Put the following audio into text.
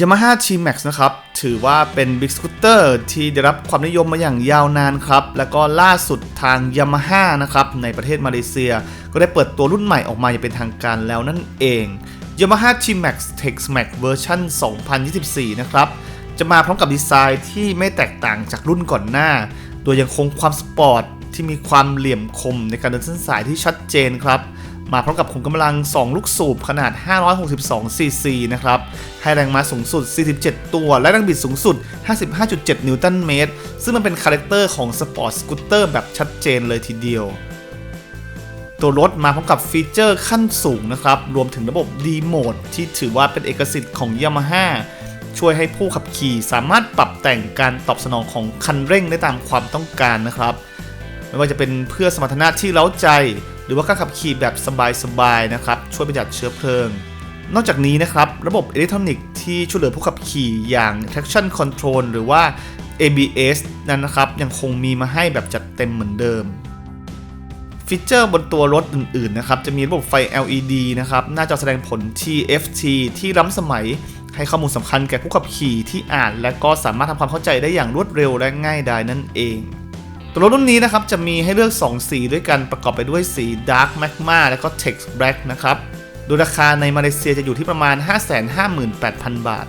Yamaha T-Max นะครับ ถือว่าเป็นบิ๊กสกูตเตอร์ที่ได้รับความนิยมมาอย่างยาวนานครับ แล้วก็ล่าสุดทาง Yamaha นะครับ ในประเทศมาเลเซีย ก็ได้เปิดตัวรุ่นใหม่ออกมาอย่างเป็นทางการแล้วนั่นเอง Yamaha T-Max Tex Max เวอร์ชัน2024 นะครับ จะมาพร้อมกับดีไซน์ที่ไม่แตกต่างจากรุ่นก่อนหน้า โดยยังคงความสปอร์ตที่มีความเหลี่ยมคมในการเดินเส้นสายที่ชัดเจนครับ มาพร้อมกับขุมกำลัง 2 ลูกสูบขนาด 562 ซีซีนะครับ ให้แรงม้าสูงสุด 47 ตัว และแรงบิดสูงสุด 55.7 นิวตันเมตร ซึ่งมันเป็นคาแรคเตอร์ของสปอร์ตสกูตเตอร์แบบชัดเจนเลยทีเดียว ตัวรถมาพร้อมกับฟีเจอร์ขั้นสูงนะครับ รวมถึงระบบ D Mode ที่ถือว่าเป็นเอกสิทธิ์ของ Yamaha ช่วยให้ผู้ขับขี่สามารถปรับแต่งการตอบสนองของคันเร่งได้ตามความต้องการนะครับ ไม่ว่าจะเป็นเพื่อสมรรถนะที่เล้าใจ หรือว่าการขับขี่แบบสบายๆนะครับช่วยประหยัดเชื้อเพลิง นอกจากนี้นะครับระบบอิเล็กทรอนิกส์ที่ช่วยเหลือผู้ขับขี่อย่าง traction control หรือว่า ABS นั้นนะครับยังคงมีมาให้แบบจัดเต็มเหมือนเดิม ฟีเจอร์บนตัวรถอื่นๆนะครับจะมีระบบไฟ LED นะครับหน้าจอแสดงผล TFT ที่ล้ำสมัยให้ข้อมูลสำคัญแก่ผู้ขับขี่ที่อ่าน และก็สามารถทำความเข้าใจได้อย่างรวดเร็วและง่ายดายนั่นเอง ตัวรถรุ่นนี้นะครับจะมีให้เลือก 2 สีด้วยกันประกอบไปด้วยสี Dark Magma และก็ Tex Black นะครับ โดยราคาในมาเลเซียจะอยู่ที่ประมาณ 558,000 บาท